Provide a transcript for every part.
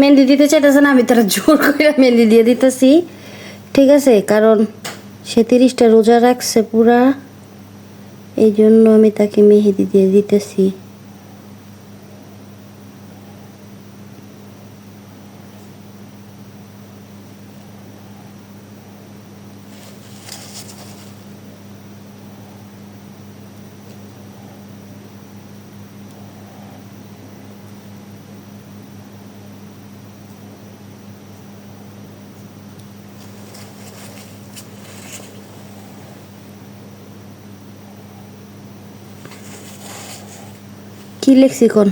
মেহেন্দি দিতে চাইতেছে না, আমি তারা জোর করে মেহেন্দি দিয়ে দিতেছি। ঠিক আছে, কারণ সে তিরিশটা রোজা রাখছে পুরা। এই জন্য আমি তাকে মেহেদি দিয়ে দিতেছি। কি লেখছি কোন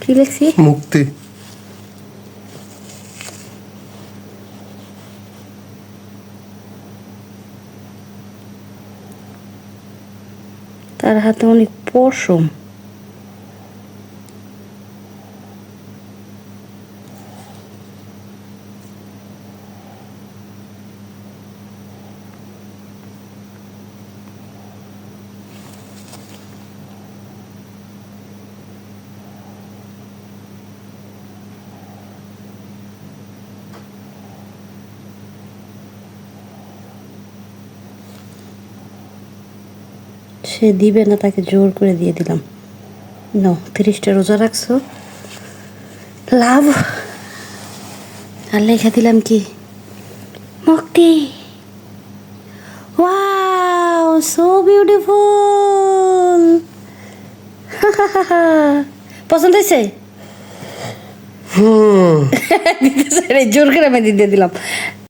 কি লেখছি মুক্তি। তার হাতে অনেক পশম। সে দিবে না তাকে জোর করে দিয়ে দিলাম। নো তিরিশটা রোজা রাখছো? লাভ। আর লেখা দিলাম কি? মুক্তি। ওয়াও সো বিউটিফুল পছন্দ হয়েছে? জোর করে আমি দিয়ে দিলাম।